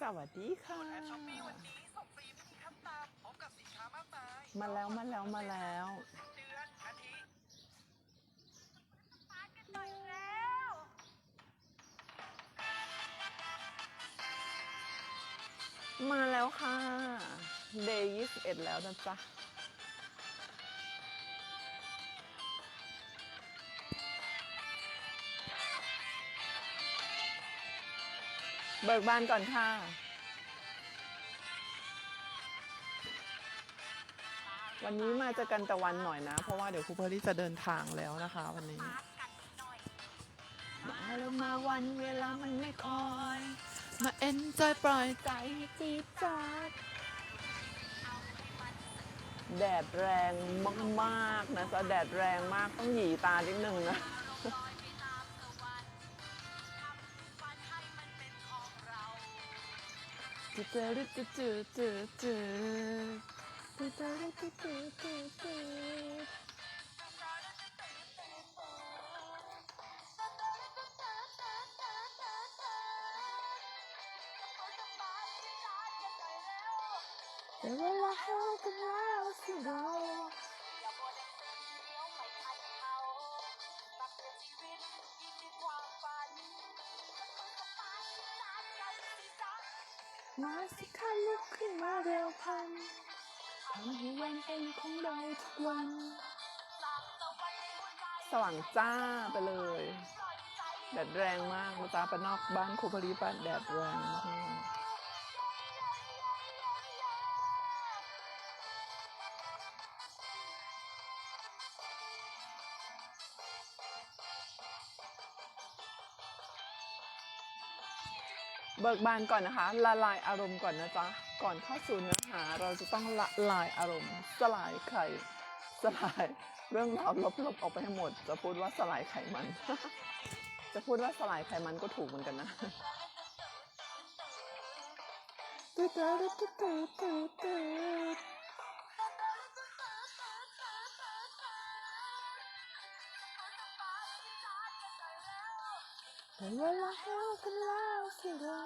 สวัสดีค่ะ แอดช้อปปี้วันนี้ส่งฟรีไม่มีขั้นต่ำพร้อมกับสินค้ามากมายมาแล้วมาแล้วมาแล้ว เดือนอาทิตย์มากันหน่อยแล้วมาแล้วค่ะ day 21แล้วนะจ๊ะ เบิกบานก่อนค่ะ วันนี้มาเจอกันแต่วันหน่อยนะ เพราะว่าเดี๋ยวครูเพอรี่จะเดินทางแล้วนะคะ วันนี้มากันหน่อยมาแล้วมาวันเวลามันไม่คอย มาเอ็นจอยปล่อยใจให้จีดจาดแดดแรงมากๆนะจ๊ะแดดแรงมากต้องหยีตานิดนึงนะ จืดจืดจืดจืดจืดจืดจืดจืดจืดจืดจืดจืดแต่เวลาเฮ มาสิคะลุกขึ้นมาเร็วพันทำให้วันเป็นของเราทุกวันหลับตะวันในหัวใจสว่างจ้าไปเลยสนใจแดดแรงมากนะจ๊ะไปนอกบ้านครูพลีปะแดดแรงมาก เบิกบานก่อนนะคะ ละลายอารมณ์ก่อนนะจ๊ะ ก่อนเข้าสู่เนื้อหาเราจะต้องละลายอารมณ์ สลายไข่สลายเรื่องราวลบๆออกไปให้หมด จะพูดว่าสลายไขมัน จะพูดว่าสลายไขมันก็ถูกเหมือนกันนะเวลาให้กันแล้ว สิเรา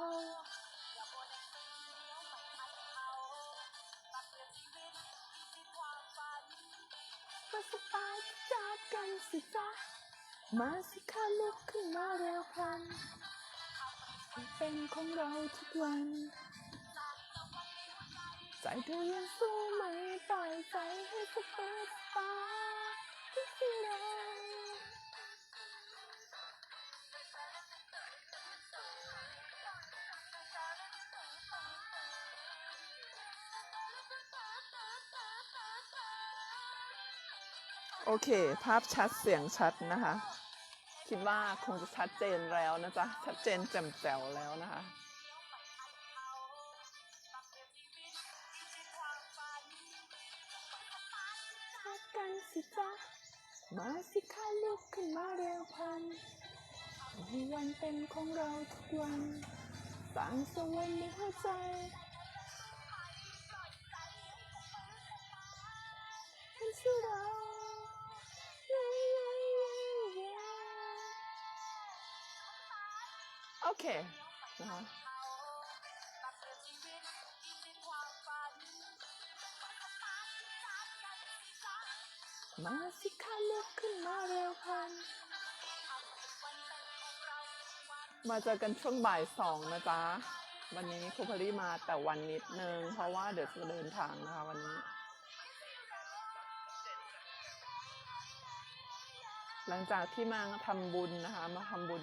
มาสบายจัดกันสิจ๊ะมาสิคะลุกขึ้นมาเร็วพลันมันเป็นของเราทุกวัน ใจเธอยังสู้ไม่ปล่อยใจให้สบายสบาย เค ภาพชัดเสียงชัดนะคะ คิดว่าคงจะชัดเจนแล้วนะจ๊ะ ชัดเจนแจ่มแจ๋วแล้วนะคะ รักกันสิจ๊ะ มาสิคะลุกขึ้นมาเร็วพันวันเป็นของเราทุกวันสร้างสวรรค์ในหัวใจ เคนะคะมาสิคะลุกขึ้นมาเร็วพัน มาเจอกันช่วงบ่ายสองนะจ๊ะ วันนี้ครูพารีมาแต่วันนิดนึง เพราะว่าเดี๋ยวจะเดินทางนะคะวันนี้ หลังจากที่มาทำบุญนะคะ มาทำบุญ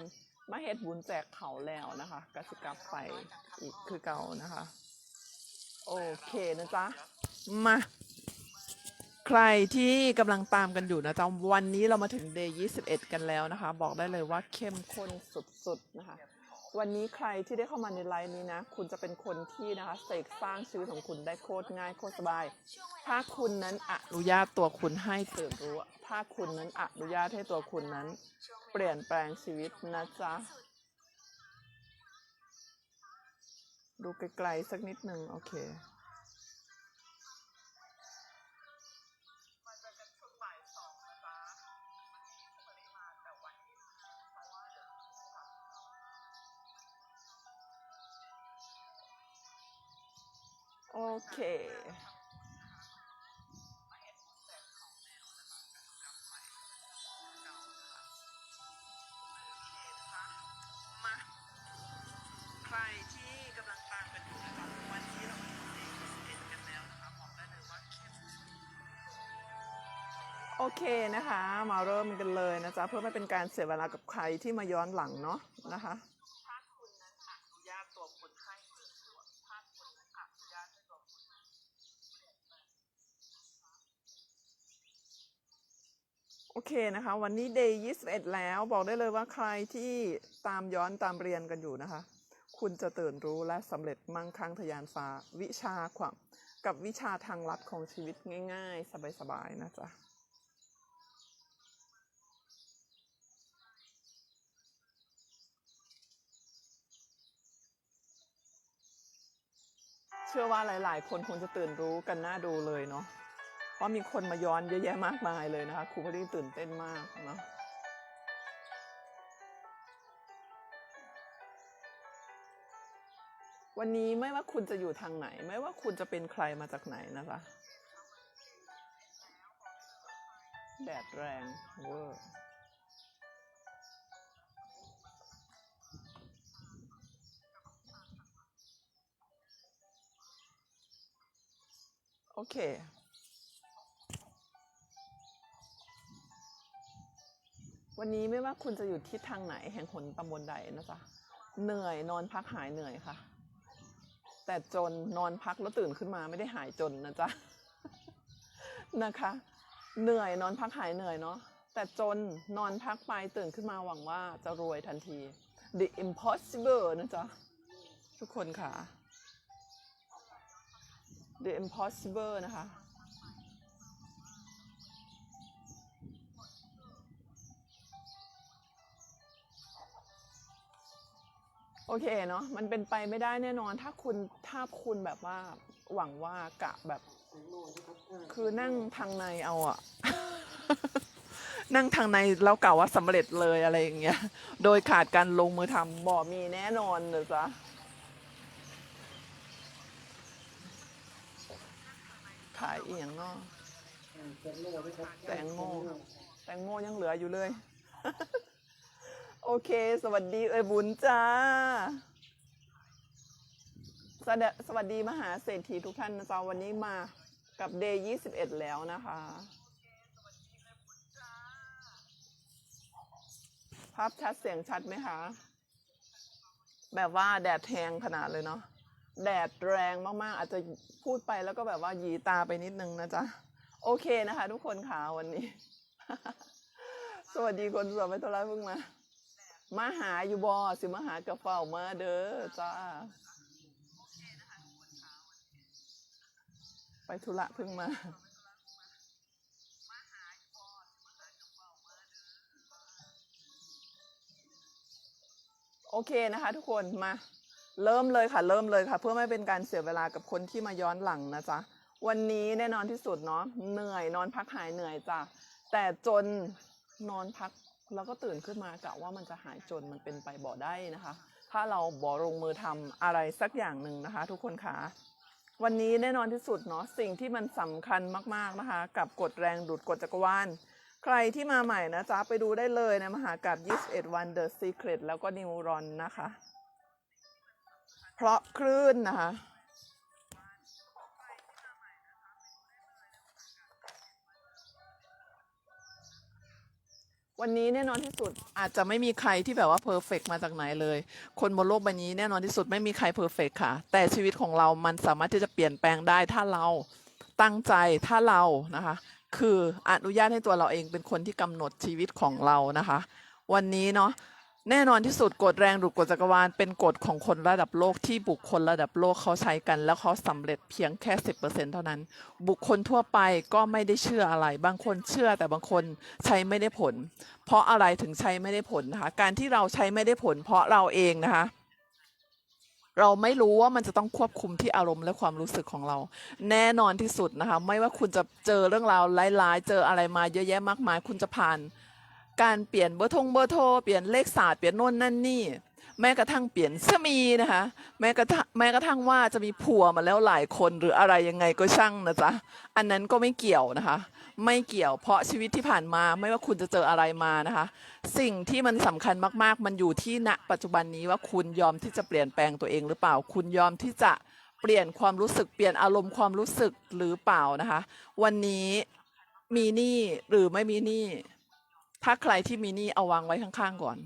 มาเฮ็ดบุญแจกเขาแล้วนะคะกสิกลับไปอีกคือเก่านะคะ โอเคนะจ๊ะ มา ใครที่กำลังตามกันอยู่นะจ๊ะ วันนี้เรามาถึง day 21 กันแล้วนะคะ บอกได้เลยว่าเข้มข้นสุดๆนะคะ วันนี้ใครที่ได้เข้ามาในไลน์นี้นะ คุณจะเป็นคนที่นะคะเสกสร้างชีวิตของคุณได้โคตรง่ายโคตรสบาย ถ้าคุณนั้นอนุญาตตัวคุณให้ตื่นรู้ ถ้าคุณนั้นอนุญาตให้ตัวคุณนั้น เปลี่ยนแปลงชีวิตนะจ๊ะ ดูไกลๆสักนิดหนึ่งโอเคมาเจ โอเคนะคะ มาเริ่มกันเลยนะจ๊ะเพื่อไม่เป็นการเสียเวลากับใครที่มาย้อนหลังเนาะนะคะถ้าคุณนั้นอนุญาตตัวคนไข้เปิดตรวจถ้าคุณนั้นอนุญาตให้ตัวคนไข้โอเคนะคะ วันนี้ day 21 แล้วบอกได้เลยว่าใครที่ตามย้อนตามเรียนกันอยู่นะคะ คุณจะตื่นรู้และสำเร็จมั่งคั่งทยานฟ้าวิชาความกับวิชาทางลัดของชีวิตง่าย ๆ สบาย ๆ นะจ๊ะ เชื่อว่าหลาย ๆ คนคงจะตื่นรู้กันน่าดูเลยเนาะเพราะมีคนมาย้อนเยอะแยะมากมายเลยนะคะครูพอดีตื่นเต้นมากเนาะวันนี้ไม่ว่าคุณจะอยู่ทางไหน ไม่ว่าคุณจะเป็นใครมาจากไหนนะคะแดดแรงเวอร์ โอเควันนี้ไม่ว่าคุณจะอยู่ทิศทางไหนแห่งหนตำบลใดนะจ๊ะ เหนื่อยนอนพักหายเหนื่อยค่ะ แต่จนนอนพักแล้วตื่นขึ้นมาไม่ได้หายจนนะจ๊ะ นะคะ เหนื่อยนอนพักหายเหนื่อยเนาะ แต่จนนอนพักไปตื่นขึ้นมาหวังว่าจะรวยทันที the impossible นะจ๊ะ ทุกคนค่ะ the impossible นะคะ โอเคเนาะมันเป็นไปไม่ได้แน่นอน ถ้าคุณถ้าคุณแบบว่าหวังว่ากะแบบ คือนั่งทางในเอาอะนั่งทางในแล้วกะว่าสำเร็จเลยอะไรอย่างเงี้ย โดยขาดการลงมือทำบ่มีแน่นอนเลยจ้ะ ขายเอียงเนาะแตงโมแตงโมยังเหลืออยู่เลย โอเค สวัสดีเอ้ยบุญจ้าสวัสดีสวัสดีมหาเศรษฐีทุกท่านนะจ๊ะวันนี้มากับเดย์21แล้วนะคะ ภาพชัดเสียงชัดไหมคะ แบบว่าแดดแทงขนาดเลยเนาะ แดดแรงมากๆ อาจจะพูดไปแล้วก็แบบว่าหยีตาไปนิดนึงนะจ๊ะ โอเคนะคะ ทุกคนค่ะวันนี้ สวัสดีคนสวยไม่ตัวร้ายเพิ่งมา มาหาอยู่บอสิมาหากับเฝ้ามาเด้อจ้าไปธุระเพิ่งมาโอเคนะคะ ทุกคนมา เริ่มเลยค่ะ เริ่มเลยค่ะ เพื่อไม่เป็นการเสียเวลากับคนที่มาย้อนหลังนะจ๊ะวันนี้แน่นอนที่สุดเนาะเหนื่อยนอนพักหายเหนื่อยจ้ะแต่จนนอนพักแล้วก็ตื่นขึ้นมากะว่ามันจะหายจนมันเป็นไปบ่ได้นะคะ ถ้าเราบ่ลงมือทำอะไรสักอย่างหนึ่งนะคะ ทุกคนคะวันนี้แน่นอนที่สุดเนาะสิ่งที่มันสำคัญมากๆนะคะ กับกฎแรงดูดกฎจักรวาลใครที่มาใหม่นะจ๊ะไปดูได้เลยในมหากาบ21 วัน The Secret แล้วก็ Neuron นะคะ พราะคลื่นนะคะวันนี้แน่นอนที่สุดอาจจะไม่มีใครที่แบบว่าเพอร์เฟกมาจากไหนเลย คนบนโลกใบนี้แน่นอนที่สุดไม่มีใครเพอร์เฟกค่ะ แต่ชีวิตของเรามันสามารถที่จะเปลี่ยนแปลงได้ถ้าเราตั้งใจถ้าเรานะคะ คืออนุญาตให้ตัวเราเองเป็นคนที่กำหนดชีวิตของเรานะคะ วันนี้เนาะ แน่นอนที่สุดกฎแรงดูดกฎจักรวาลเป็นกฎของคนระดับโลกที่บุคคลระดับโลกเขาใช้กัน แล้วเขาสำเร็จเพียงแค่สิเท่านั้น บุคคลทั่วไปก็ไม่ได้เชื่ออะไร บางคนเชื่อแต่บางคนใช้ไม่ได้ผล เพราะอะไรถึงใช้ไม่ได้ผลนะคะการที่เราใช้ไม่ได้ผล เพราะเราเองนะคะเราไม่รู้ว่ามันจะต้องควบคุมที่อารมณ์และความรู้สึกของเรา แน่นอนที่สุดนะคะ ไม่ว่าคุณจะเจอเรื่องราวร้ายๆ เจออะไรมาเยอะแยะมากมาย คุณจะผ่าน การเปลี่ยนเบอร์ทงเบอร์โทรเปลี่ยนเลขศาสตร์เปลี่ยนโน่นนั่นนี่ แม้กระทั่งเปลี่ยนสามีนะคะ แม้กระทั่งแม้กระทั่งว่าจะมีผัวมาแล้วหลายคนหรืออะไรยังไงก็ช่างนะจ๊ะอันนั้นก็ไม่เกี่ยวนะคะ ไม่เกี่ยวเพราะชีวิตที่ผ่านมาไม่ว่าคุณจะเจออะไรมานะคะ สิ่งที่มันสำคัญมากๆ มันอยู่ที่ณปัจจุบันนี้ว่าคุณยอมที่จะเปลี่ยนแปลงตัวเองหรือเปล่า คุณยอมที่จะเปลี่ยนความรู้สึกเปลี่ยนอารมณ์ความรู้สึกหรือเปล่านะคะ วันนี้มีหนี้หรือไม่มีหนี้ ถ้าใครที่มีหนี้เอาวางไว้ข้างๆก่อน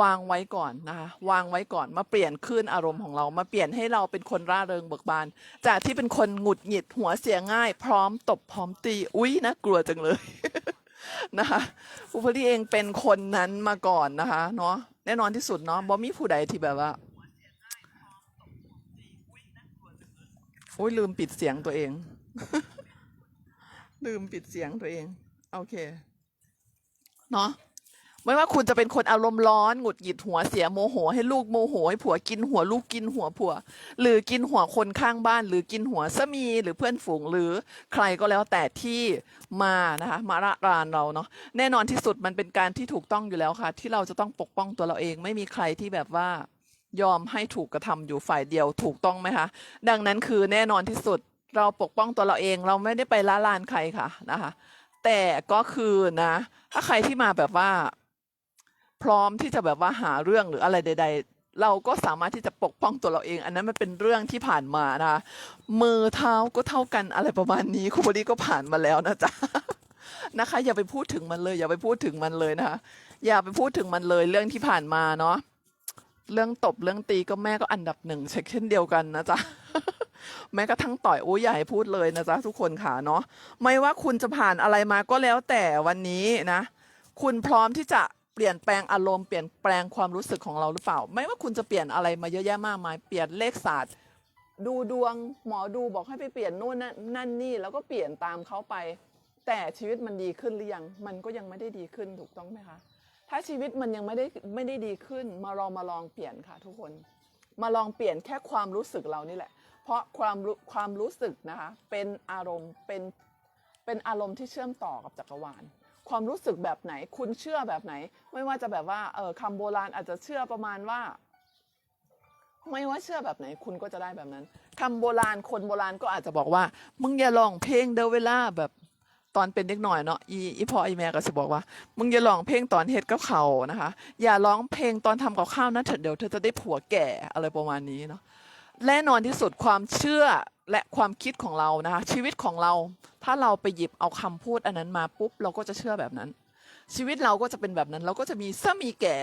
วางไว้ก่อนนะคะวางไว้ก่อนมาเปลี่ยนคลื่นอารมณ์ของเรามาเปลี่ยนให้เราเป็นคนร่าเริงเบิกบาน จากที่เป็นคนหงุดหงิดหัวเสียง่าย พร้อมตบพร้อมตีอุ๊ยนะกลัวจังเลยนะคะอุปรีเองเป็นคนนั้นมาก่อนนะคะเนาะแน่นอนที่สุดเนาะบอมีผู้ใดที่แบบว่าอุ้ยลืมปิดเสียงตัวเอง ลืมปิดเสียงตัวเอง โอเค เนาะไม่ว่าคุณจะเป็นคนอารมณ์ร้อนหงุดหงิดหัวเสียโมโห ให้ลูกโมโหให้ผัวกินหัวลูกกินหัวผัว หรือกินหัวคนข้างบ้าน หรือกินหัวสามีหรือเพื่อนฝูงหรือใครก็แล้วแต่ที่มานะคะมาระรานเราเนาะแน่นอนที่สุดมันเป็นการที่ถูกต้องอยู่แล้วค่ะ ที่เราจะต้องปกป้องตัวเราเอง ไม่มีใครที่แบบว่ายอมให้ถูกกระทำอยู่ฝ่ายเดียวถูกต้องไหมคะ ดังนั้นคือแน่นอนที่สุดเราปกป้องตัวเราเอง เราไม่ได้ไปละลานใครค่ะนะคะ แต่ก็คือนะ ถ้าใครที่มาแบบว่า พร้อมที่จะแบบว่าหาเรื่องหรืออะไรใด ๆ เราก็สามารถที่จะปกป้องตัวเราเอง อันนั้นมันเป็นเรื่องที่ผ่านมานะมือเท้าก็เท่ากันอะไรประมาณนี้คุณบดีก็ผ่านมาแล้วนะจ๊ะนะคะ อย่าไปพูดถึงมันเลย อย่าไปพูดถึงมันเลยนะคะอย่าไปพูดถึงมันเลยเรื่องที่ผ่านมาเนาะ เรื่องตบเรื่องตีก็แม่ก็อันดับหนึ่งเช็คเช่นเดียวกันนะจ๊ะแม้กระทั่งต่อยโอ้ยอย่าให้พูดเลยนะจ๊ะทุกคนค่ะเนาะไม่ว่าคุณจะผ่านอะไรมาก็แล้วแต่วันนี้นะ คุณพร้อมที่จะเปลี่ยนแปลงอารมณ์เปลี่ยนแปลงความรู้สึกของเราหรือเปล่า ไม่ว่าคุณจะเปลี่ยนอะไรมาเยอะแยะมากมายเปลี่ยนเลขศาสตร์ดูดวงหมอดูบอกให้ไปเปลี่ยนนู่นนั่นนั่นนี่แล้วก็เปลี่ยนตามเขาไป แต่ชีวิตมันดีขึ้นหรือยัง มันก็ยังไม่ได้ดีขึ้นถูกต้องไหมคะ ถ้าชีวิตมันยังไม่ได้ไม่ได้ดีขึ้น มาลองมาลองเปลี่ยนค่ะทุกคน มาลองเปลี่ยนแค่ความรู้สึกเรานี่แหละ เพราะความรู้ความรู้สึกนะคะเป็นอารมณ์เป็นเป็นอารมณ์ที่เชื่อมต่อกับจักรวาล ความรู้สึกแบบไหน คุณเชื่อแบบไหน ไม่ว่าจะแบบว่าเออคำโบราณอาจจะเชื่อประมาณว่า ไม่ว่าเชื่อแบบไหน คุณก็จะได้แบบนั้นคำโบราณคนโบราณก็อาจจะบอกว่า มึงอย่าลองเพลงเดอเวลาแบบ ตอนเป็นเด็กหน่อยเนาะอีอีพ่ออีแม่ก็จะบอกว่า มึงอย่าร้องเพลงตอนเฮ็ดกับเขานะคะ อย่าร้องเพลงตอนทำกับข้าวนะเถอะเดี๋ยวเธอจะได้ผัวแก่อะไรประมาณนี้เนาะแน่นอนที่สุดความเชื่อและความคิดของเรานะคะชีวิตของเรา ถ้าเราไปหยิบเอาคำพูดอันนั้นมาปุ๊บ เราก็จะเชื่อแบบนั้น ชีวิตเราก็จะเป็นแบบนั้น เราก็จะมีสามีแก่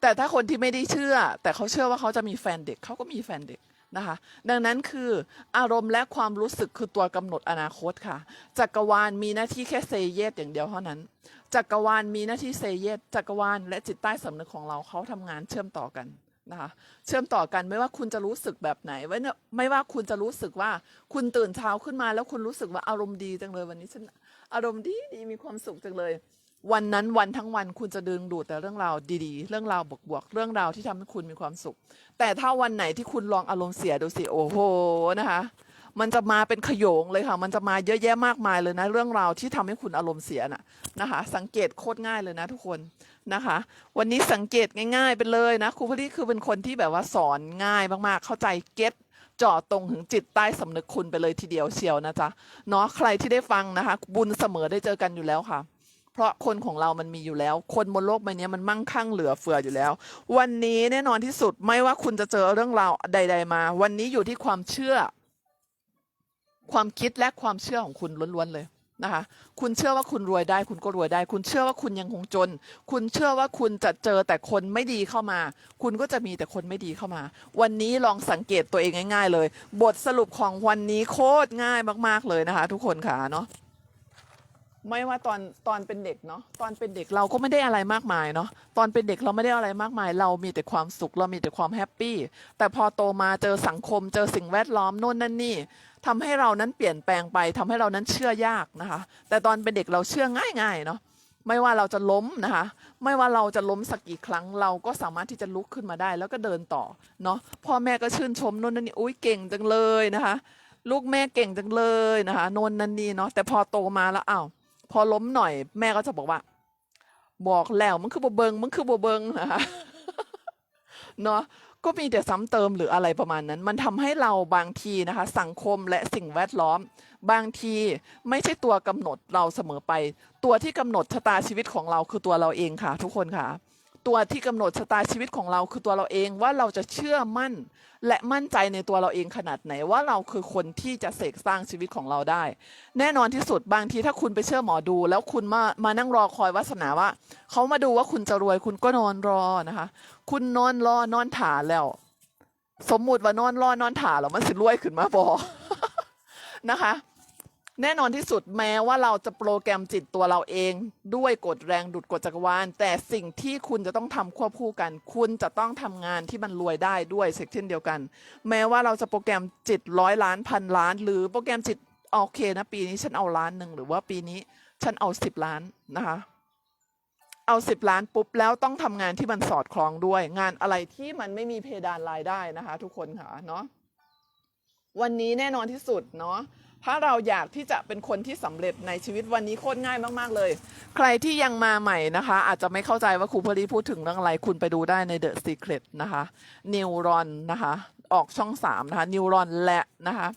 แต่ถ้าคนที่ไม่ได้เชื่อ แต่เขาเชื่อว่าเขาจะมีแฟนเด็กเขาก็มีแฟนเด็ก นะคะ ดังนั้นคืออารมณ์และความรู้สึกคือตัวกำหนดอนาคตค่ะ จักรวาลมีหน้าที่แค่เซเยสอย่างเดียวเท่านั้น จักรวาลมีหน้าที่เซเยสจักรวาลและจิตใต้สำนึกของเราเขาทำงานเชื่อมต่อกันนะคะเชื่อมต่อกันไม่ว่าคุณจะรู้สึกแบบไหนไว้ไม่ว่าคุณจะรู้สึกว่าคุณตื่นเช้าขึ้นมาแล้วคุณรู้สึกว่าอารมณ์ดีจังเลยวันนี้ฉันอารมณ์ดีดีมีความสุขจังเลย วันนั้นวันทั้งวันคุณจะดึงดูดแต่เรื่องราวดีๆ เรื่องราวบวกๆเรื่องราวที่ทำให้คุณมีความสุข แต่ถ้าวันไหนที่คุณลองอารมณ์เสียดูสิโอ้โหนะคะ มันจะมาเป็นขโยงเลยค่ะ มันจะมาเยอะแยะมากมายเลยนะ เรื่องราวที่ทำให้คุณอารมณ์เสียน่ะนะคะ สังเกตโคตรง่ายเลยนะทุกคนนะคะ วันนี้สังเกตง่าย ๆ ไปเลยนะครูพลี่คือเป็นคนที่แบบว่าสอนง่ายมากๆ เข้าใจเก็ตเจาะตรงถึงจิตใต้สำนึกคุณไปเลยทีเดียวเชียวนะจ๊ะเนาะใครที่ได้ฟังนะคะ บุญเสมอได้เจอกันอยู่แล้วค่ะ เพราะคนของเรามันมีอยู่แล้ว คนบนโลกใบนี้มันมั่งคั่งเหลือเฟืออยู่แล้ว วันนี้แน่นอนที่สุดไม่ว่าคุณจะเจอเรื่องราวใด ๆ มา วันนี้อยู่ที่ความเชื่อ ความคิดและความเชื่อของคุณล้วนๆเลยนะคะคุณเชื่อว่าคุณรวยได้คุณก็รวยได้ คุณเชื่อว่าคุณยังคงจน คุณเชื่อว่าคุณจะเจอแต่คนไม่ดีเข้ามา คุณก็จะมีแต่คนไม่ดีเข้ามา วันนี้ลองสังเกตตัวเองง่าย ๆ เลย บทสรุปของวันนี้โคตรง่ายมาก ๆเลยนะคะ ทุกคนค่ะเนาะ ไม่ว่าตอนตอนเป็นเด็กเนาะตอนเป็นเด็กเราก็ไม่ได้อะไรมากมายเนาะตอนเป็นเด็กเราไม่ได้อะไรมากมาย เรามีแต่ความสุขเรามีแต่ความแฮปปี้แต่พอโตมาเจอสังคม เจอสิ่งแวดล้อมโน่นนั่นนี่ทำให้เรานั้นเปลี่ยนแปลงไปทำให้เรานั้นเชื่อยากนะคะ แต่ตอนเป็นเด็กเราเชื่อง่ายๆเนาะไม่ว่าเราจะล้มนะคะ ไม่ว่าเราจะล้มสักกี่ครั้ง เราก็สามารถที่จะลุกขึ้นมาได้ แล้วก็เดินต่อเนาะพ่อแม่ก็ชื่นชมโน่นนั่นนี่อุ้ยเก่งจังเลยนะคะ ลูกแม่เก่งจังเลยนะคะโน่นนั่นนี่เนาะแต่พอโตมาแล้วอ้าว พอล้มหน่อย แม่ก็จะบอกว่า บอกแล้วมันคือบ่เบิงมันคือบ่เบิงนะคะเนาะก็มีแต่ซ้ำเติมหรืออะไรประมาณนั้น มันทำให้เราบางทีนะคะ สังคมและสิ่งแวดล้อม บางทีไม่ใช่ตัวกำหนดเราเสมอไป ตัวที่กำหนดชะตาชีวิตของเราคือตัวเราเองค่ะ ทุกคนค่ะ ตัวที่กำหนดชะตาชีวิตของเราคือตัวเราเองว่าเราจะเชื่อมั่น และมั่นใจในตัวเราเองขนาดไหนว่าเราคือคนที่จะเสกสร้างชีวิตของเราได้ แน่นอนที่สุดบางทีถ้าคุณไปเชื่อหมอดู แล้วคุณมามานั่งรอคอยวาสนาว่าเขามาดูว่าคุณจะรวยคุณก็นอนรอนะคะ คุณนอนรอนอนถาแล้ว สมมุติว่านอนรอนอนถาแล้วมันสิรวยขึ้นมาบอนะคะ แน่นอนที่สุดแม้ว่าเราจะโปรแกรมจิตตัวเราเอง ด้วยกฎแรงดุดกฎจักรวาล แต่สิ่งที่คุณจะต้องทำควบคู่กัน คุณจะต้องทำงานที่มันรวยได้ด้วยเช่นเดียวกัน แม้ว่าเราจะโปรแกรมจิตร้อยล้านพันล้าน หรือโปรแกรมจิตโอเคนะ ปีนี้ฉันเอาล้านหนึ่งหรือว่าปีนี้ฉันเอาสิบล้านนะคะเอาสิบล้านปุ๊บแล้วต้องทำงานที่มันสอดคล้องด้วย งานอะไรที่มันไม่มีเพดานรายได้นะคะ ทุกคนค่ะเนาะวันนี้แน่นอนที่สุดเนาะ ถ้าเราอยากที่จะเป็นคนที่สำเร็จในชีวิตวันนี้โคตรง่ายมาก ๆ เลย ใครที่ยังมาใหม่นะคะ อาจจะไม่เข้าใจว่าครูพลีพูดถึงเรื่องอะไร คุณไปดูได้ใน The Secret นะคะนิวรอนนะคะ ออกช่อง 3 นะคะนิวรอนและนะคะ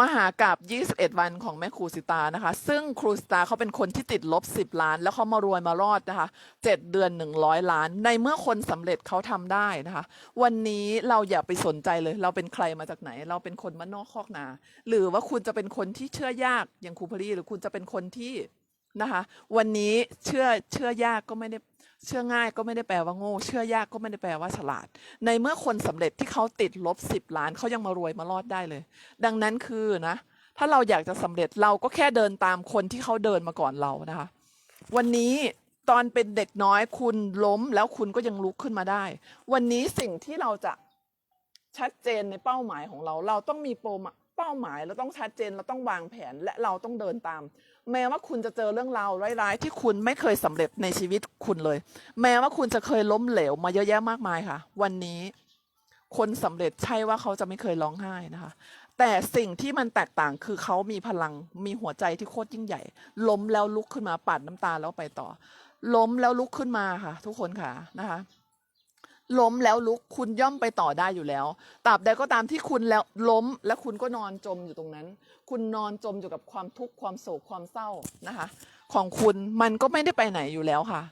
มหากราบ21 วันของแม่ครูสิตานะคะ ซึ่งครูสิตาเขาเป็นคนที่ติดลบ 10 ล้าน แล้วเขามารวยมารอดนะคะ 7 เดือน 100 ล้าน ในเมื่อคนสำเร็จเขาทำได้นะคะ วันนี้เราอย่าไปสนใจเลย เราเป็นใครมาจากไหน เราเป็นคนบ้านนอกคอกนา หรือว่าคุณจะเป็นคนที่เชื่อยากอย่างครูพลีหรือคุณจะเป็นคนที่นะคะ วันนี้เชื่อเชื่อยากก็ไม่ได้ เชื่อง่ายก็ไม่ได้แปลว่าโง่ เชื่อยากก็ไม่ได้แปลว่าฉลาด ในเมื่อคนสำเร็จที่เขาติดลบ10ล้านเขายังมารวยมารอดได้เลย ดังนั้นคือนะ ถ้าเราอยากจะสำเร็จเราก็แค่เดินตามคนที่เขาเดินมาก่อนเรานะคะ วันนี้ตอนเป็นเด็กน้อยคุณล้มแล้วคุณก็ยังลุกขึ้นมาได้ วันนี้สิ่งที่เราจะชัดเจนในเป้าหมายของเรา เราต้องมีโปรเป้าหมายเราต้องชัดเจนเราต้องวางแผนและเราต้องเดินตาม แม้ว่าคุณจะเจอเรื่องราวร้ายๆ ที่คุณไม่เคยสำเร็จในชีวิตคุณเลย แม้ว่าคุณจะเคยล้มเหลวมาเยอะแยะมากมายค่ะ วันนี้คนสำเร็จใช่ว่าเขาจะไม่เคยร้องไห้นะคะ แต่สิ่งที่มันแตกต่างคือเขามีพลังมีหัวใจที่โคตรยิ่งใหญ่ ล้มแล้วลุกขึ้นมาปัดน้ำตาแล้วไปต่อ ล้มแล้วลุกขึ้นมาค่ะ ทุกคนค่ะนะคะ ล้มแล้วลุกคุณย่อมไปต่อได้อยู่แล้วตราบใดก็ตามที่คุณแล้วล้มและคุณก็นอนจมอยู่ตรงนั้น คุณนอนจมอยู่กับความทุกข์ความโศกความเศร้านะคะ ของคุณมันก็ไม่ได้ไปไหนอยู่แล้วค่ะ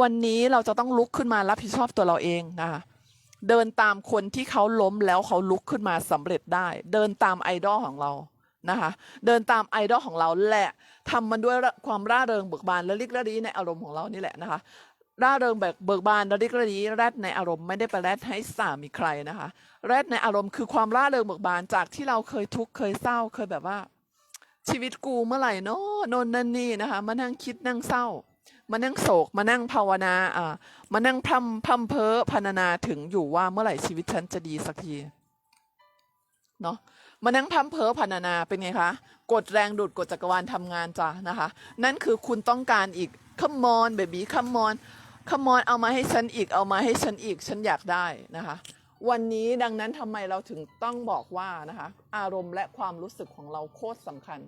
วันนี้เราจะต้องลุกขึ้นมารับผิดชอบตัวเราเองนะคะเดินตามคนที่เขาล้มแล้วเขาลุกขึ้นมาสำเร็จได้ เดินตามไอดอลของเรานะคะ เดินตามไอดอลของเราแหละทำมันด้วยความร่าเริงเบิกบานและลิกระดีในอารมณ์ของเรานี่แหละนะคะ ร่าเริงแบบเบิกบานและลิกระดีแรดในอารมณ์ไม่ได้ไปแรดให้สามีใครนะคะแรดในอารมณ์คือความร่าเริงเบิกบานจากที่เราเคยทุกข์เคยเศร้าเคยแบบว่า ชีวิตกูเมื่อไหร่เนาะนนนั่นนี่นะคะมานั่งคิดนั่งเศร้ามานั่งโศกมานั่งภาวนาอ่ามานั่งพร่ำพร่ำเพ้อพรรณนาถึงอยู่ว่าเมื่อไหร่ชีวิตฉันจะดีสักทีเนาะมานั่งพร่ำเพ้อพรรณนาเป็นไงคะกดแรงดูดกดจักรวาลทำงานจ้ะนะคะ นั่นคือคุณต้องการอีกคัมมอนเบบี้คัมมอน คัมมอนเอามาให้ฉันอีกเอามาให้ฉันอีกฉันอยากได้นะคะ วันนี้ดังนั้นทำไมเราถึงต้องบอกว่านะคะ อารมณ์และความรู้สึกของเราโคตรสำคัญ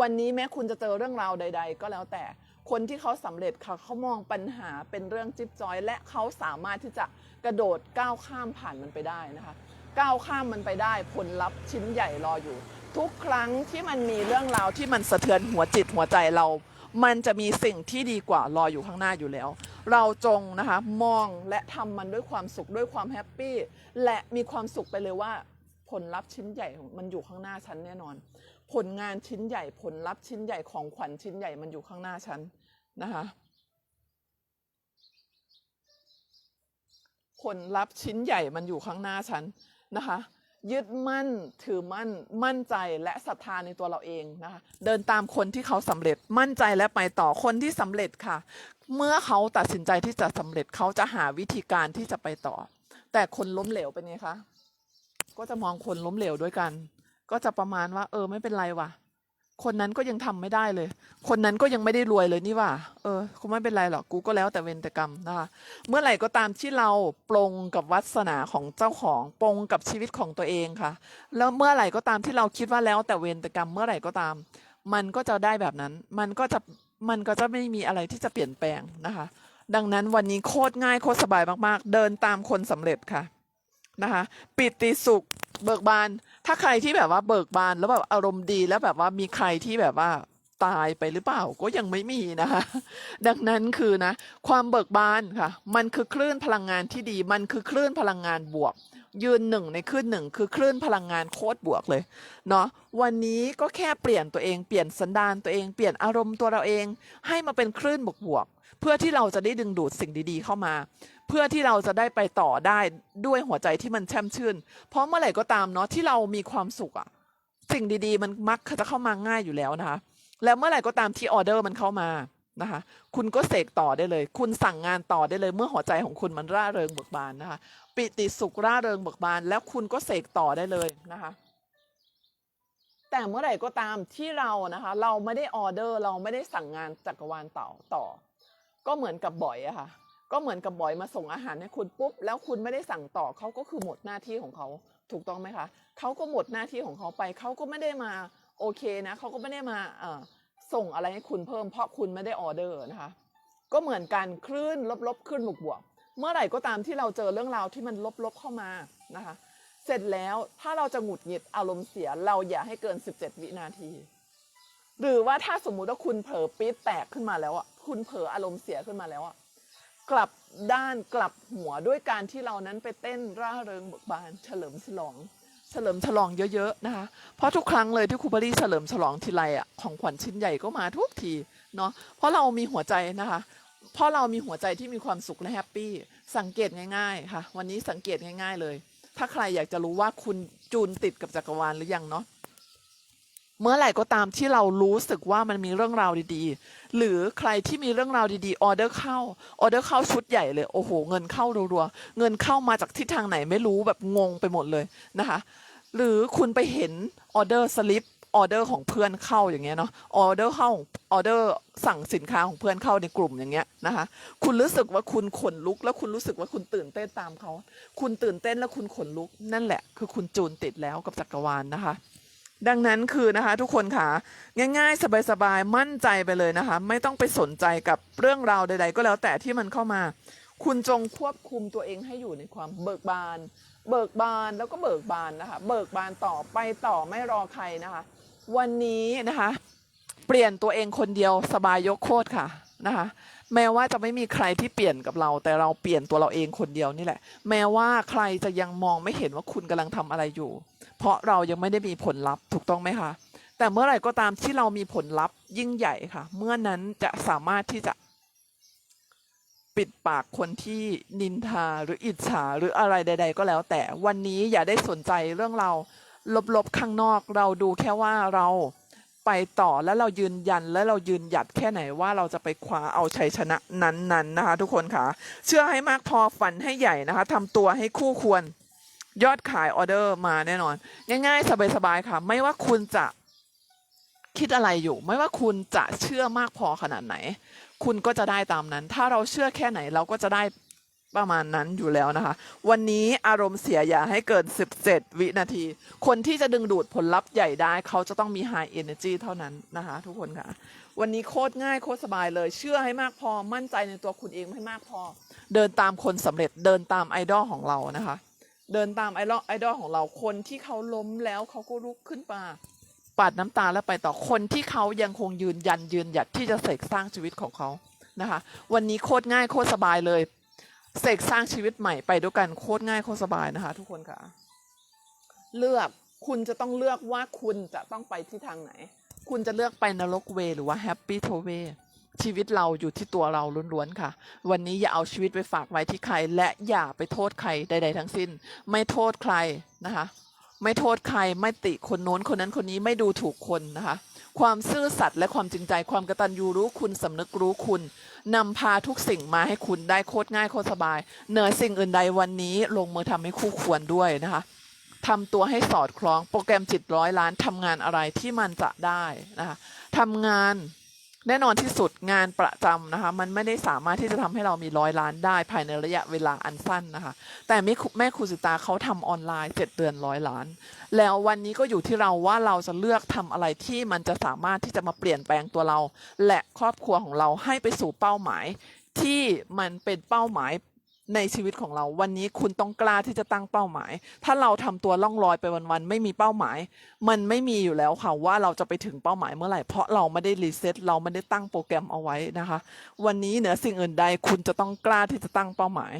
วันนี้แม้คุณจะเจอเรื่องราวใด ๆ ก็แล้วแต่คนที่เขาสำเร็จค่ะเขามองปัญหาเป็นเรื่องจิ๊บจอย และเขาสามารถที่จะกระโดดก้าวข้ามผ่านมันไปได้นะคะก้าวข้ามมันไปได้ผลลัพธ์ชิ้นใหญ่รออยู่ ทุกครั้งที่มันมีเรื่องราวที่มันสะเทือนหัวจิตหัวใจเรา มันจะมีสิ่งที่ดีกว่ารออยู่ข้างหน้าอยู่แล้ว เราจงนะคะมองและทำมันด้วยความสุขด้วยความแฮปปี้และมีความสุขไปเลยว่า ผลลัพธ์ชิ้นใหญ่มันอยู่ข้างหน้าฉันแน่นอน ผลงานชิ้นใหญ่ ผลลัพธ์ชิ้นใหญ่ของขวัญชิ้นใหญ่มันอยู่ข้างหน้าฉันนะคะผลลัพธ์ชิ้นใหญ่มันอยู่ข้างหน้าฉันนะคะ ยึดมั่นถือมั่นมั่นใจและศรัทธาในตัวเราเองนะคะเดินตามคนที่เขาสำเร็จมั่นใจและไปต่อคนที่สำเร็จค่ะ เมื่อเขาตัดสินใจที่จะสำเร็จเขาจะหาวิธีการที่จะไปต่อ แต่คนล้มเหลวเป็นไงคะก็จะมองคนล้มเหลวด้วยกัน ก็จะประมาณว่า เออไม่เป็นไรว่ะ คนนั้นก็ยังทำไม่ได้เลย คนนั้นก็ยังไม่ได้รวยเลยนี่ว่า เออคงไม่เป็นไรหรอก กูก็แล้วแต่เวรแต่กรรมนะคะ เมื่อไหร่ก็ตามที่เราปรงกับวัสนาของเจ้าของ ปรงกับชีวิตของตัวเองค่ะ แล้วเมื่อไหร่ก็ตามที่เราคิดว่าแล้วแต่เวรแต่กรรมเมื่อไหร่ก็ตาม มันก็จะได้แบบนั้น มันก็จะ มันก็จะไม่มีอะไรที่จะเปลี่ยนแปลงนะคะ ดังนั้นวันนี้โคตรง่ายโคตรสบายมากๆ เดินตามคนสำเร็จค่ะ นะคะ ปิติสุข เบิกบาน ถ้าใครที่แบบว่าเบิกบานแล้วแบบอารมณ์ดีแล้วแบบว่ามีใครที่แบบว่าตายไปหรือเปล่าก็ยังไม่มีนะคะ ดังนั้นคือนะ ความเบิกบานค่ะ มันคือคลื่นพลังงานที่ดี มันคือคลื่นพลังงานบวก ยืนหนึ่งในคลื่นหนึ่งคือคลื่นพลังงานโคตรบวกเลยเนาะวันนี้ก็แค่เปลี่ยนตัวเองเปลี่ยนสันดานตัวเองเปลี่ยนอารมณ์ตัวเราเอง ให้มาเป็นคลื่นบวกบวก เพื่อที่เราจะได้ดึงดูดสิ่งดีๆเข้ามา เพื่อที่เราจะได้ไปต่อได้ด้วยหัวใจที่มันแช่มชื่น เพราะเมื่อไหร่ก็ตามเนาะที่เรามีความสุขอะสิ่งดีๆ มันมักจะเข้ามาง่ายอยู่แล้วนะคะ แล้วเมื่อไหร่ก็ตามที่ออเดอร์มันเข้ามานะคะคุณก็เสกต่อได้เลย คุณสั่งงานต่อได้เลย เมื่อหัวใจของคุณมันร่าเริงเบิกบานนะคะ ปิติสุขร่าเริงเบิกบาน แล้วคุณก็เสกต่อได้เลยนะคะ แต่เมื่อไหร่ก็ตามที่เรานะคะ เราไม่ได้ออเดอร์เราไม่ได้สั่งงานจักรวาลต่อต่อ ก็เหมือนกับบ่อยอะค่ะ ก็เหมือนกับบ่อยมาส่งอาหารให้คุณปุ๊บ แล้วคุณไม่ได้สั่งต่อเขาก็คือหมดหน้าที่ของเขาถูกต้องไหมคะเขาก็หมดหน้าที่ของเขาไปเขาก็ไม่ได้มาโอเคนะเขาก็ไม่ได้มาเอ่อส่งอะไรให้คุณเพิ่มเพราะคุณไม่ได้ออเดอร์นะคะ ก็เหมือนกันคลื่นลบๆคลื่นบวกๆเมื่อไหร่ก็ตามที่เราเจอเรื่องราวที่มันลบๆเข้ามานะคะ เสร็จแล้วถ้าเราจะหงุดหงิดอารมณ์เสียเราอย่าให้เกิน 17 วินาที หรือว่าถ้าสมมุติว่าคุณเผลอปี๊ดแตกขึ้นมาแล้วอะคุณเผลออารมณ์เสียขึ้นมาแล้วอะกลับด้านกลับหัวด้วยการที่เรานั้นไปเต้นร่าเริงเบิกบานเฉลิมฉลองเฉลิมฉลองเยอะๆนะคะเพราะทุกครั้งเลยที่ครูบารีเฉลิมฉลองทีไรอะของขวัญชิ้นใหญ่ก็มาทุกทีเนาะเพราะเรามีหัวใจนะคะเพราะเรามีหัวใจที่มีความสุขและแฮปปี้สังเกตง่ายๆค่ะ วันนี้สังเกตง่าย ๆเลย ถ้าใครอยากจะรู้ว่าคุณจูนติดกับจักรวาลหรือยังเนาะ เมื่อไหร่ก็ตามที่เรารู้สึกว่ามันมีเรื่องราวดีๆ หรือใครที่มีเรื่องราวดีๆออเดอร์เข้าออเดอร์เข้าชุดใหญ่เลยโอ้โห เงินเข้ารัวๆเงินเข้ามาจากทิศทางไหนไม่รู้แบบงงไปหมดเลยนะคะ หรือคุณไปเห็นออเดอร์สลิปออเดอร์ของเพื่อนเข้าอย่างเงี้ยเนาะออเดอร์เข้าออเดอร์สั่งสินค้าของเพื่อนเข้าในกลุ่มอย่างเงี้ยนะคะคุณรู้สึกว่าคุณขนลุก แล้วคุณรู้สึกว่าคุณตื่นเต้นตามเขา คุณตื่นเต้นแล้วคุณขนลุกนั่นแหละ คือคุณจูนติดแล้วกับจักรวาลนะคะ ดังนั้นคือนะคะทุกคนค่ะ ง่ายๆ สบายๆ มั่นใจไปเลยนะคะ ไม่ต้องไปสนใจกับเรื่องราวใด ๆ ก็แล้วแต่ที่มันเข้ามา คุณจงควบคุมตัวเองให้อยู่ในความเบิกบาน เบิกบานแล้วก็เบิกบานนะคะ เบิกบานต่อไปต่อไม่รอใครนะคะ วันนี้นะคะ เปลี่ยนตัวเองคนเดียวสบายยกโคตรค่ะนะคะแม้ว่าจะไม่มีใครที่เปลี่ยนกับเรา แต่เราเปลี่ยนตัวเราเองคนเดียวนี่แหละ แม้ว่าใครจะยังมองไม่เห็นว่าคุณกำลังทำอะไรอยู่ ราะเรายังไม่ได้มีผลลัพธ์ถูกต้องไหมคะ แต่เมื่อไหร่ก็ตามที่เรามีผลลัพธ์ยิ่งใหญ่ค่ะ เมื่อนั้นจะสามารถที่จะปิดปากคนที่นินทาหรืออิจฉาหรืออะไรใด ๆ ก็แล้ว แต่วันนี้อย่าได้สนใจเรื่องเราลบๆข้างนอก เราดูแค่ว่าเราไปต่อแล้วเรายืนยันและเรายืนหยัดแค่ไหนว่าเราจะไปคว้าเอาชัยชนะนั้นๆนะคะ ทุกคนค่ะ เชื่อให้มากพอฝันให้ใหญ่นะคะทำตัวให้คู่ควร ยอดขายออเดอร์มาแน่นอน ง่าย ๆ สบายๆค่ะ ไม่ว่าคุณจะคิดอะไรอยู่ ไม่ว่าคุณจะเชื่อมากพอขนาดไหน คุณก็จะได้ตามนั้น ถ้าเราเชื่อแค่ไหนเราก็จะได้ประมาณนั้นอยู่แล้วนะคะ วันนี้อารมณ์เสียอย่าให้เกิน 17 วินาที คนที่จะดึงดูดผลลัพธ์ใหญ่ได้ เขาจะต้องมี High Energy เท่านั้นนะคะ ทุกคนค่ะ วันนี้โคตรง่ายโคตรสบายเลย เชื่อให้มากพอมั่นใจในตัวคุณเองให้มากพอ เดินตามคนสำเร็จเดินตามไอดอลของเรานะคะ เดินตามไอดอลไอดอลของเราคนที่เขาล้มแล้วเขาก็ลุกขึ้นมาปาดน้ำตาแล้วไปต่อคนที่เขายังคงยืนยันยืนหยัดที่จะเสกสร้างชีวิตของเขานะคะ วันนี้โคตรง่ายโคตรสบายเลยเสกสร้างชีวิตใหม่ไปด้วยกันโคตรง่ายโคตรสบายนะคะ ทุกคนค่ะ เลือกคุณจะต้องเลือกว่าคุณจะต้องไปที่ทางไหน คุณจะเลือกไปนรกเวหรือว่าแฮปปี้โทเว ชีวิตเราอยู่ที่ตัวเราล้วนๆค่ะ วันนี้อย่าเอาชีวิตไปฝากไว้ที่ใคร และอย่าไปโทษใครใด ๆ ทั้งสิ้น ไม่โทษใครนะคะ ไม่โทษใครไม่ติคนโน้นคนนั้นคนนี้ไม่ดูถูกคนนะคะ ความซื่อสัตย์และความจริงใจความกระตัญญูรู้คุณสำนึกรู้คุณนำพาทุกสิ่งมาให้คุณได้โคตรง่ายโคตรสบาย เหนือสิ่งอื่นใดวันนี้ลงมือทำให้คู่ควรด้วยนะคะทำตัวให้สอดคล้องโปรแกรมจิตร้อยล้านทำงานอะไรที่มันจะได้นะคะทำงาน แน่นอนที่สุดงานประจำนะคะ มันไม่ได้สามารถที่จะทำให้เรามีร้อยล้านได้ภายในระยะเวลาอันสั้นนะคะ แต่แม่ครูสิตาเขาทำออนไลน์เจ็ดเดือนร้อยล้าน แล้ววันนี้ก็อยู่ที่เราว่าเราจะเลือกทำอะไรที่มันจะสามารถที่จะมาเปลี่ยนแปลงตัวเรา และครอบครัวของเราให้ไปสู่เป้าหมาย ที่มันเป็นเป้าหมาย ในชีวิตของเราวันนี้คุณต้องกล้าที่จะตั้งเป้าหมาย ถ้าเราทำตัวล่องลอยไปวันๆไม่มีเป้าหมาย มันไม่มีอยู่แล้วค่ะว่าเราจะไปถึงเป้าหมายเมื่อไหร่เพราะเราไม่ได้รีเซ็ตเราไม่ได้ตั้งโปรแกรมเอาไว้นะคะ วันนี้เหนือสิ่งอื่นใดคุณจะต้องกล้าที่จะตั้งเป้าหมาย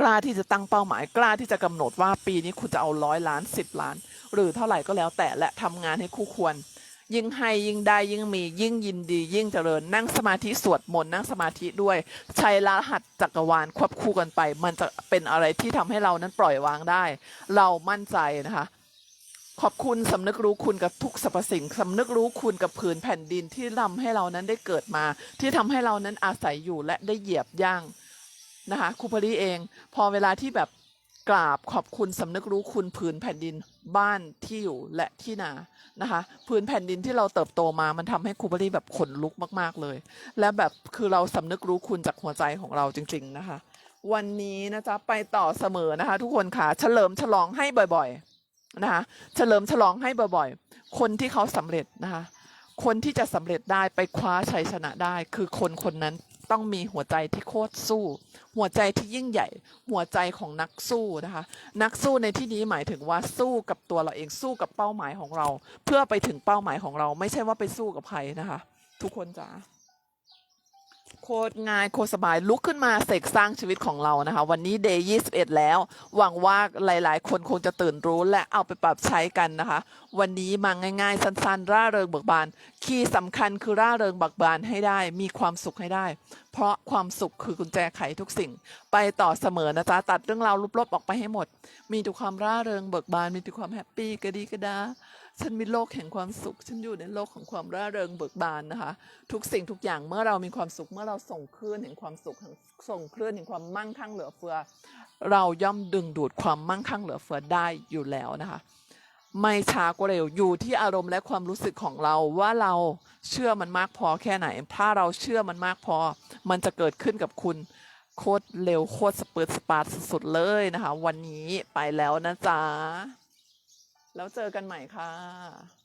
กล้าที่จะตั้งเป้าหมาย กล้าที่จะกำหนดว่าปีนี้คุณจะเอาร้อยล้านสิบล้าน หรือเท่าไหร่ก็แล้วแต่และทำงานให้คู่ควร ยิ่งให้ยิ่งได้ยิ่งมียิ่งยินดี ยิ่งเจริญ นั่งสมาธิสวดมนต์นั่งสมาธิด้วย ใช้รหัสจักรวาลควบคู่กันไป มันจะเป็นอะไรที่ทำให้เรานั้นปล่อยวางได้ เรามั่นใจนะคะขอบคุณสำนึกรู้คุณกับทุกสรรพสิ่งสำนึกรู้คุณกับผืนแผ่นดินที่ทำให้เรานั้นได้เกิดมา ที่ทำให้เรานั้นอาศัยอยู่และได้เหยียบย่างนะคะครูพลีเอง พอเวลาที่แบบ กราบขอบคุณสำนึกรู้คุณผืนแผ่นดินบ้านที่อยู่และที่นานะคะผืนแผ่นดินที่เราเติบโตมามันทำให้ครูพลีแบบขนลุกมาก ๆเลย และแบบคือเราสำนึกรู้คุณจากหัวใจของเราจริง ๆนะคะ วันนี้นะจ๊ะไปต่อเสมอนะคะ ทุกคนค่ะเฉลิมฉลองให้บ่อยๆนะคะเฉลิมฉลองให้บ่อยๆ คนที่เขาสำเร็จนะคะ คนที่จะสำเร็จได้ไปคว้าชัยชนะได้ คือคนคนนั้น ต้องมีหัวใจที่โคตรสู้ หัวใจที่ยิ่งใหญ่ หัวใจของนักสู้นะคะ นักสู้ในที่นี้หมายถึงว่าสู้กับตัวเราเองสู้กับเป้าหมายของเรา เพื่อไปถึงเป้าหมายของเรา ไม่ใช่ว่าไปสู้กับใครนะคะ ทุกคนจ้า โคตรง่ายโคตรสบายลุกขึ้นมาเสกสร้างชีวิตของเรานะคะ วันนี้เดย์21แล้ว หวังว่าหลาย ๆ คนคงจะตื่นรู้และเอาไปปรับใช้กันนะคะ วันนี้มาง่าย ๆ สั้น ๆ ร่าเริงเบิกบาน คีย์สำคัญคือร่าเริงเบิกบานให้ได้ มีความสุขให้ได้ เพราะความสุขคือกุญแจไขทุกสิ่ง ไปต่อเสมอนะจ๊ะตัดเรื่องราวลบๆออกไปให้หมด มีแต่ความร่าเริงเบิกบาน มีแต่ความแฮปปี้กระดีกระดา ฉันมีโลกแห่งความสุข ฉันอยู่ในโลกของความร่าเริงเบิกบานนะคะ ทุกสิ่งทุกอย่างเมื่อเรามีความสุข เมื่อเราส่งคลื่นแห่งความสุขส่งคลื่นแห่งความมั่งคั่งเหลือเฟือ เราย่อมดึงดูดความมั่งคั่งเหลือเฟือได้อยู่แล้วนะคะไม่ช้าก็เร็วอยู่ที่อารมณ์และความรู้สึกของเราว่าเราเชื่อมันมากพอแค่ไหน ถ้าเราเชื่อมันมากพอ มันจะเกิดขึ้นกับคุณโคตรเร็วโคตรสเปิร์ตสปาร์สุดๆเลยนะคะ วันนี้ไปแล้วนะจ๊ะ แล้วเจอกันใหม่ค่ะ